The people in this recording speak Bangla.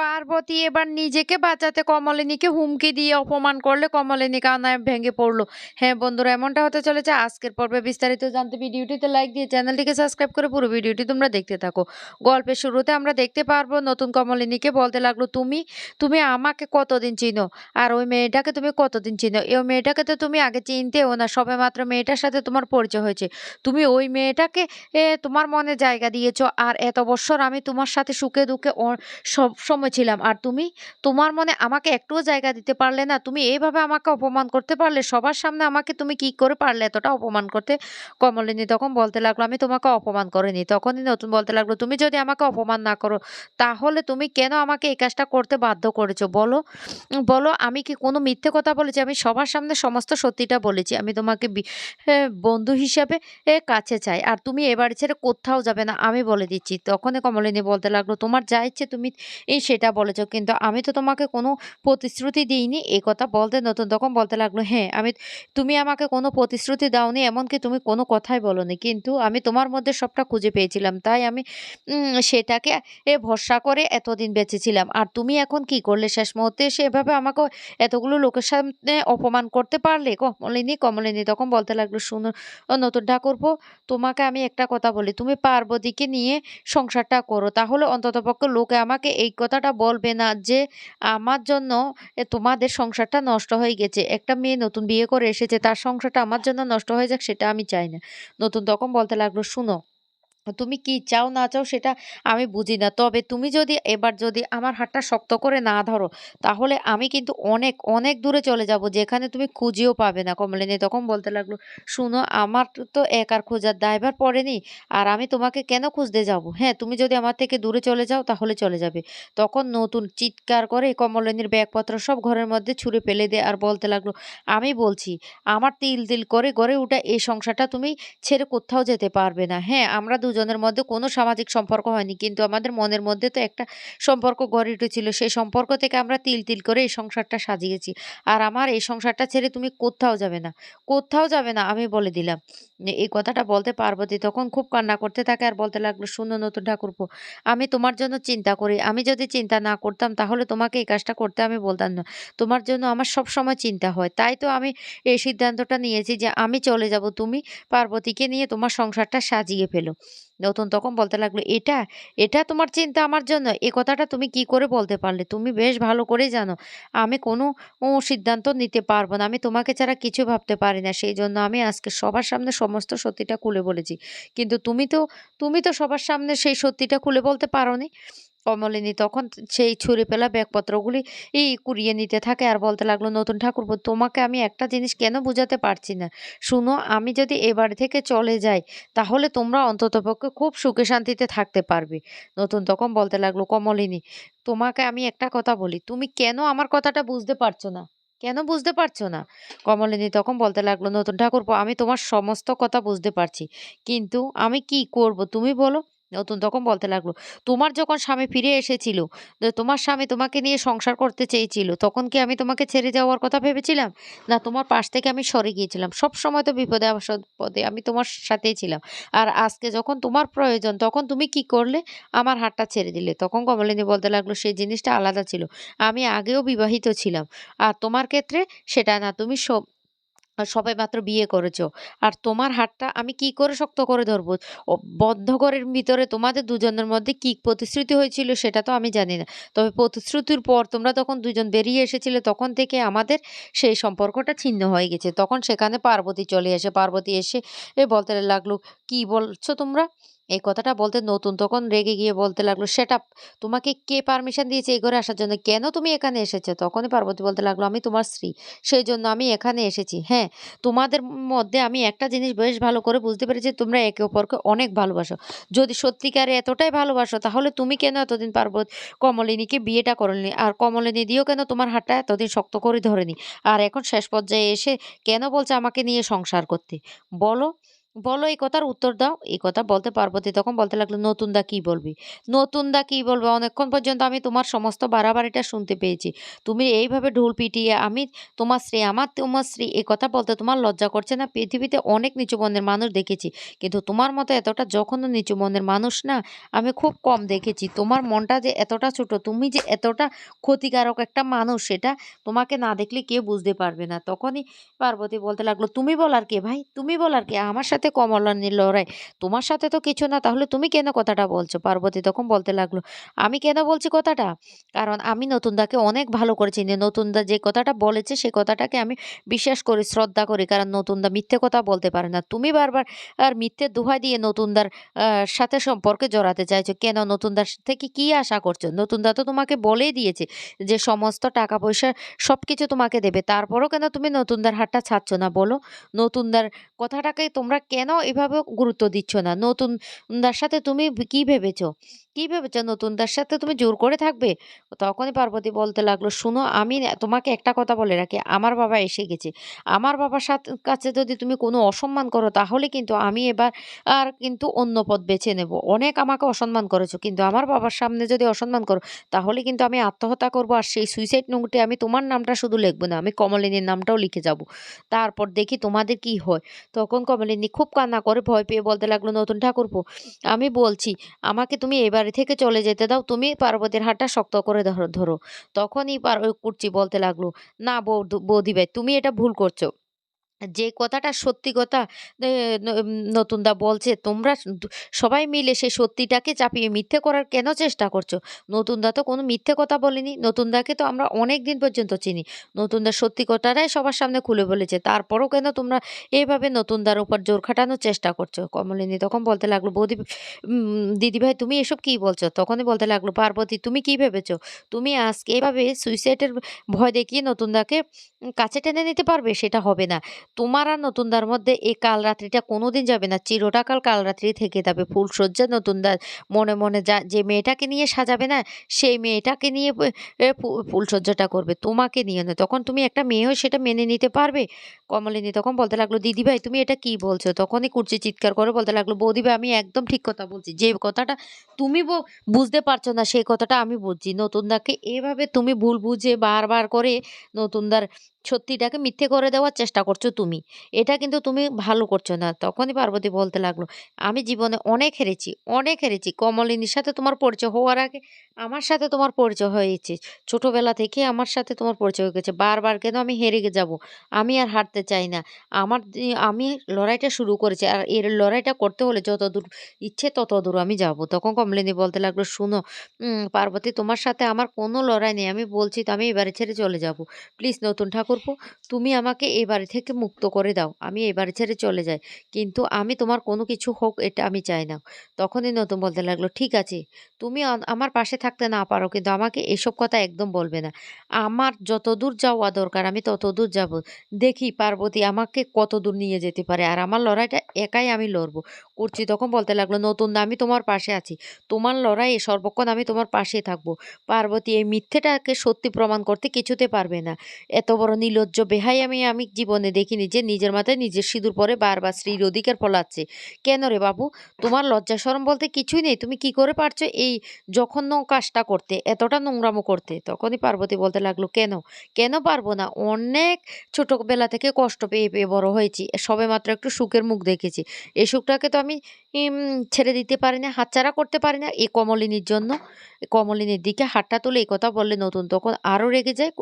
পার্বতী এবার নিজেকে বাঁচাতে কমলিনীকে হুমকি দিয়ে অপমান করলে কমলিনী কান্নায় ভেঙে পড়ল। হ্যাঁ বন্ধুরা, এমনটা হতে চলেছে আজকের পর্বে বিস্তারিত জানতে। ভিডিওটিতে লাইক দিয়ে চ্যানেলটিকে সাবস্ক্রাইব করে পুরো ভিডিওটি তোমরা দেখতে থাকো। গল্পের শুরুতে আমরা দেখতে পারব নতুন কমলিনীকে বলতে লাগল, তুমি তুমি আমাকে কতদিন চিনো? আর ওই মেয়েটাকে তুমি কতদিন চিনো? এই মেয়েটাকে তো তুমি আগে চিনতেও না সবে মাত্র মেয়েটার সাথে তোমার পরিচয় হয়েছে। তুমি ওই মেয়েটাকে তোমার মনে জায়গা দিয়েছ। আর এত বছর আমি তোমার সাথে সুখে দুঃখে সব, সময় ছিলাম। আর তুমি? তোমার মনে আমাকে একটুও জায়গা দিতে পারলে না? তুমি এইভাবে আমাকে অপমান করতে পারলে? সবার সামনে আমাকে তুমি কি করে পারলে এতটা অপমান করতে? কমলিনী তখন বলতে লাগল, আমি তোমাকে অপমান করিনি। তখনই নতুন বলতে লাগল, তুমি যদি আমাকে অপমান না করো, তাহলে তুমি কেন আমাকে এই কাজটা করতে বাধ্য করেছ? বলো। বলো, আমি কি কোনো মিথ্যে কথা বলেছি? আমি সবার সামনে সমস্ত সত্যিটা বলেছি। আমি তোমাকে বন্ধু হিসাবে কাছে চাই। আর তুমি এবার ছেড়ে কোথাও যাবে না, আমি বলে দিচ্ছি। তখনই কমলিনী বলতে লাগল, তোমার যা ইচ্ছে তুমি এই সেটা বলেছ। কিন্তু আমি তো তোমাকে কোনো প্রতিশ্রুতি দিইনি। এই কথা বলতে নতুন তখন বলতে লাগল হ্যাঁ আমি, তুমি আমাকে কোনো প্রতিশ্রুতি দাওনি, এমনকি তুমি কোনো কথাই বলোনি। কিন্তু আমি তোমার মধ্যে সবটা খুঁজে পেয়েছিলাম। তাই আমি সেটাকে এ ভরসা করে এতদিন বেঁচেছিলাম। আর তুমি এখন কি করলে শেষ মুহূর্তে? এসে এভাবে আমাকে এতগুলো লোকের সামনে অপমান করতে পারলে? কমলিনী কমলিনী তখন বলতে লাগল, শুনো, নতুন ঠাকুরপো, তোমাকে আমি একটা কথা বলি। তুমি পার্বতীকে নিয়ে সংসারটা করো। তাহলে অন্ততপক্ষে লোকে আমাকে এই কথাটা বলবে না যে, আমার জন্য তোমাদের সংসারটা নষ্ট হয়ে গেছে। একটা মেয়ে নতুন বিয়ে করে এসেছে, তার সংসারটা আমার জন্য নষ্ট হয়ে যাক, সেটা আমি চাই না। নতুন তখন বলতে লাগল, শুনো তুমি কি চাও, না চাও সেটা আমি বুঝি না। তবে তুমি যদি এবার যদি আমার হাতটা শক্ত করে না ধরো, তাহলে আমি কিন্তু অনেক অনেক দূরে চলে যাব, যেখানে তুমি খুঁজেও পাবে না। কমলিনী তখন বলতে লাগল, শুনো, আমার তো একার খোঁজার দায়ভার পড়েনি, আর আমি তোমাকে কেন খুঁজতে যাব? হ্যাঁ তুমি যদি আমার থেকে দূরে চলে যাও, তাহলে চলে যাবে। তখন নতুন চিৎকার করে কমলিনীর ব্যাগপত্র সব ঘরের মধ্যে ছুঁড়ে ফেলে দেয় আর বলতে লাগল, আমি বলছি, আমার তিল তিল করে গড়ে ওঠা এই সংসারটা তুমি ছেড়ে কোথাও যেতে পারবে না। হ্যাঁ আমরা দুজনের মধ্যে কোনো সামাজিক সম্পর্ক হয়নি। কিন্তু আমাদের মনের মধ্যে তো একটা সম্পর্ক গড়ে উঠেছিল। সেই সম্পর্ক থেকে আমরা তিল তিল করে এই সংসারটা সাজিয়েছি। আর আমার এই সংসারটা ছেড়ে তুমি কোথাও যাবে না। কোথাও যাবে না, আমি বলে দিলাম। এই কথাটা বলতে পার্বতী তখন খুব কান্না করতে থাকে আর বলতে লাগল, শুনো নতুন ঠাকুরপো, আমি তোমার জন্য চিন্তা করি। আমি যদি চিন্তা না করতাম তাহলে তোমাকে এই কাজটা করতে আমি বলতাম না। তোমার জন্য আমার সব সময় চিন্তা হয়। তাই তো আমি এই সিদ্ধান্তটা নিয়েছি যে আমি চলে যাব। তুমি পার্বতীকে নিয়ে তোমার সংসারটা সাজিয়ে ফেলো। নতুন তখন বলতে লাগল, এটা এটা তোমার চিন্তা আমার জন্য, এ কথাটা তুমি কি করে বলতে পারলে? তুমি বেশ ভালো করে জানো, আমি কোনো সিদ্ধান্ত নিতে পারব না, আমি তোমাকে ছাড়া কিছু ভাবতে পারি না, সেই জন্য আমি আজকে সবার সামনে সমস্ত সত্যিটা খুলে বলেছি। কিন্তু তুমি তো তুমি তো সবার সামনে সেই সত্যিটা খুলে বলতে পারোনি। কমলিনী তখন সেই ছুঁড়ে ফেলা ব্যাগপত্রগুলি এই কুড়িয়ে নিতে থাকে আর বলতে লাগল, নতুন ঠাকুরপো, তোমাকে আমি একটা জিনিস কেন বোঝাতে পারছি না? শুনো, আমি যদি এ বাড়ি থেকে চলে যাই, তাহলে তোমরা অন্ততপক্ষে খুব সুখে শান্তিতে থাকতে পারবে। নতুন তখন বলতে লাগল, কমলিনী, তোমাকে আমি একটা কথা বলি, তুমি কেন আমার কথাটা বুঝতে পারছ না? কেন বুঝতে পারছ না? কমলিনী তখন বলতে লাগল, নতুন ঠাকুরপো, আমি তোমার সমস্ত কথা বুঝতে পারছি, কিন্তু আমি কি করব? তুমি বলো। নতুন তখন বলতে লাগল, তোমার যখন স্বামী ফিরে এসেছিল তোমার স্বামী তোমাকে নিয়ে সংসার করতে চেয়েছিল, তখন কি আমি তোমাকে ছেড়ে যাওয়ার কথা ভেবেছিলাম? না, তোমার পাশ থেকে আমি সরে গিয়েছিলাম। সব সময় তো বিপদে পদে আমি তোমার সাথেই ছিলাম। আর আজকে যখন তোমার প্রয়োজন, তখন তুমি কি করলে? আমার হাতটা ছেড়ে দিলে। তখন কমলিনী বলতে লাগল, সেই জিনিসটা আলাদা ছিল। আমি আগেও বিবাহিত ছিলাম। আর তোমার ক্ষেত্রে সেটা না, তুমি সব সবাই মাত্র বিয়ে করেছ। আর তোমার হাতটা আমি কি করে শক্ত করে ধরবো? বদ্ধ ঘরের ভিতরে তোমাদের দুজনের মধ্যে কি প্রতিশ্রুতি হয়েছিল সেটা তো আমি জানি না। তবে প্রতিশ্রুতির পর তোমরা তখন দুজন বেরিয়ে এসেছিলে, তখন থেকে আমাদের সেই সম্পর্কটা ছিন্ন হয়ে গেছে। তখন সেখানে পার্বতী চলে আসে। পার্বতী এসে এ বলতে লাগল, কি বলছো তোমরা? এই কথাটা বলতে নতুন তখন রেগে গিয়ে বলতে লাগল, সেটা তোমাকে কে পারমিশন দিয়েছে এই ঘরে আসার জন্য? কেন তুমি এখানে এসেছ? তখনই পার্বতী বলতে লাগল, আমি তোমার স্ত্রী সেই জন্য আমি এখানে এসেছি। হ্যাঁ তোমাদের মধ্যে আমি একটা জিনিস বেশ ভালো করে বুঝতে পেরেছি তোমরা একে অপরকে অনেক ভালোবাসো। যদি সত্যিকারে এতটাই ভালোবাসো, তাহলে তুমি কেন এতদিন পার্বত কমলিনীকে বিয়েটা করনি? আর কমলিনী দিয়েও কেন তোমার হাতটা এতদিন শক্ত করে ধরেনি? আর এখন শেষ পর্যায়ে এসে কেন বলছে আমাকে নিয়ে সংসার করতে? বলো বলো এই কথার উত্তর দাও। এই কথা বলতে পার্বতী তখন বলতে লাগল, "নতুন দা কি বলবি? নতুন দা কি বলবে? অনেকক্ষণ পর্যন্ত আমি তোমার সমস্ত বাড়াবাড়িটা শুনতে পেয়েছি। তুমি এইভাবে ঢোল পিটিয়ে আমি তোমার স্ত্রী, আমার তোমার স্ত্রী এ কথা বলতে তোমার লজ্জা করছে না? পৃথিবীতে অনেক নিচু মনের মানুষ দেখেছি। কিন্তু তোমার মতো এতটা জঘন্য নিচু মনের মানুষ না আমি খুব কম দেখেছি। তোমার মনটা যে এতটা ছোট, তুমি যে এতটা ক্ষতিকারক একটা মানুষ সেটা তোমাকে না দেখলে কেউ বুঝতে পারবে না।" তখনই পার্বতী বলতে লাগল, "তুমি বলার কে ভাই? তুমি বলার কে? আমার সাথে কমলানির লড়াই। তোমার সাথে তো কিছু না তাহলে তুমি কেন কথাটা বলছো?" পার্বতী তখন বলতে লাগল, "আমি কেন বলছি কথাটা? কারণ আমি নতুনদাকে অনেক ভালো করে চিনি। নতুনদা যে কথাটা বলেছে সে কথাটাকে আমি বিশ্বাস করি, শ্রদ্ধা করি। কারণ নতুনদা মিথ্যে কথা বলতে পারে না। তুমি বারবার আর মিথ্যের দোহাই দিয়ে নতুনদার সাথে সম্পর্কে জড়াতে চাইছো। কেন? নতুনদার থেকে কি আশা করছ? নতুনদা তো তোমাকে বলেই দিয়েছে যে সমস্ত টাকা-পয়সা সবকিছু তোমাকে দেবে। তারপরও কেন তুমি নতুনদার হাতটা ছাড়ছো না বলো? নতুনদার কথাটাকে তোমরা কেন এভাবে গুরুত্ব দিচ্ছ না? নতুনদার সাথে তুমি কি ভেবেছো? কি ভেবেছো নতুনদার সাথে তুমি জোর করে থাকবে? তখনই পার্বতী বলতে লাগল, "শোনো আমি তোমাকে একটা কথা বলে রাখি, আমার বাবা এসে গেছে। আমার বাবার সাথে কাছে যদি তুমি কোনো অসম্মান করো তাহলে কিন্তু আমি এবার আর কিন্তু অন্য পথ বেছে নেব। অনেক আমাকে অসম্মান করেছ কিন্তু আমার বাবার সামনে যদি অসম্মান করো তাহলে কিন্তু আমি আত্মহত্যা করব আর সেই সুইসাইড নোটে আমি তোমার নামটা শুধু লিখব না, আমি কমলিনীর নামটাও লিখে যাব। তারপর দেখি তোমাদের কি হয়।" তখন কমলিনী খুব কান্না করে ভয় পেয়ে বলতে লাগল, "নতুন ঠাকুরপো আমি বলছি আমাকে তুমি এ বাড়ি থেকে চলে যেতে দাও। তুমি পার্বতীর হাতটা শক্ত করে ধরো ধরো।" তখনই পার কুর্চি বলতে লাগল, "না বৌদি ভাই তুমি এটা ভুল করছ। যে কথাটা সত্যি কথা নতুনদা বলছে তোমরা সবাই মিলে সেই সত্যিটাকে চাপিয়ে মিথ্যে করার কেন চেষ্টা করছ? নতুনদা তো কোনো মিথ্যে কথা বলেনি। নতুনদাকে তো আমরা অনেক দিন পর্যন্ত চিনি। নতুনদা সত্যি কথাটাই সবার সামনে খুলে বলেছে। তারপরও কেন তোমরা এভাবে নতুনদার উপর জোর খাটানোর চেষ্টা করছ?" কমলিনী তখন বলতে লাগল, "বৌদি দিদিভাই তুমি এসব কি বলছো?" তখনই বলতে লাগল, "পার্বতী তুমি কি ভেবেছো? তুমি আজকে এভাবে সুইসাইডের ভয় দেখিয়ে নতুনদাকে কাছে টেনে নিতে পারবে? সেটা হবে না। তোমার আর নতুনদার মধ্যে এই কাল রাত্রিটা কোনোদিন যাবে না। চিরটাকাল কাল রাত্রি থেকে যাবে। ফুলশয্যা নতুনদার মনে, মনে যা যে মেয়েটাকে নিয়ে সাজাবে না, সেই মেয়েটাকে নিয়ে এ করবে। তোমাকে নিয়ে না তখন তুমি একটা মেয়েও সেটা মেনে নিতে পারবে?" কমলিনী তখন বলতে লাগল, "দিদিভাই তুমি এটা কি বলছো?" তখনই কুর্চি চিৎকার করে বলতে লাগল, "বৌদিভাই আমি একদম ঠিক কথা বলছি। যে কথাটা তুমি বুঝতে পারছ না সেই কথাটা আমি বুঝছি। নতুনদাকে এভাবে তুমি ভুল বুঝে বারবার করে নতুনদার সত্যিটাকে মিথ্যে করে দেওয়ার চেষ্টা করছ তুমি। এটা কিন্তু তুমি ভালো করছ না। তখনই পার্বতী বলতে লাগল, "আমি জীবনে অনেক হেরেছি, অনেক হেরেছি। কমলিনীর সাথে তোমার পরিচয় হওয়ার আগে আমার সাথে তোমার পরিচয় হয়েছে। ছোটোবেলা থেকে আমার সাথে তোমার পরিচয় হয়ে গেছে। বারবার কেন আমি হেরে যাব? আমি আর হারতে চাই না। আমার আমি লড়াইটা শুরু করেছি। আর এর লড়াইটা করতে হলে যতদূর ইচ্ছে ততদূর আমি যাব।" তখন কমলিনী বলতে লাগল, "শোনো পার্বতী তোমার সাথে আমার কোনো লড়াই নেই। আমি বলছি তো আমি এবারে ছেড়ে চলে যাব। প্লিজ নতুন ঠাকুরপো তুমি আমাকে এ বাড়ি থেকে মুক্ত করে দাও। আমি এ বাড়ি ছেড়ে চলে যাই। কিন্তু আমি তোমার কোনো কিছু হোক এটা আমি চাই না।" তখনই নতুন বলতে লাগল, "ঠিক আছে, তুমি আমার পাশে থাকতে না পারো কিন্তু আমাকে এসব কথা একদম বলবে না। আমার যতদূর যাওয়া দরকার আমি ততদূর যাব। দেখি পার্বতী আমাকে কতদূর নিয়ে যেতে পারে। আর আমার লড়াইটা একাই আমি লড়বো।" কুর্চি তখন বলতে লাগল, "নতুন না আমি তোমার পাশে আছি। তোমার লড়াইয়ে সর্বক্ষণ আমি তোমার পাশেই থাকব। পার্বতী এই মিথ্যেটাকে সত্যি প্রমাণ করতে কিছুতে পারবে না। এত বড় নির্লজ্জ বেহাই আমি আমি জীবনে দেখিনি যে নিজের মাথায় নিজের সিঁদুর পরে বারবার স্ত্রীর অধিকার ফলাচ্ছে। কেন রে বাবু? তোমার লজ্জা শরম বলতে কিছুই নেই। তুমি কি করে পারছ এই জঘন্য কাজটা করতে, এতটা নোংরামো করতে?" তখনই পার্বতী বলতে লাগল, "কেন? কেন পারব না? অনেক ছোটবেলা থেকে কষ্ট পেয়ে, পেয়ে বড় হয়েছি। সবে মাত্র একটু সুখের মুখ দেখেছি। এই সুখটাকে তো আমি ছেড়ে দিতে পারি না, হাতছাড়া করতে পারি না এই কমলিনীর জন্য।" কমলিনীর দিকে হাতটা তুলে এই কথা বললে নতুন তখন আরও রেগে যায়।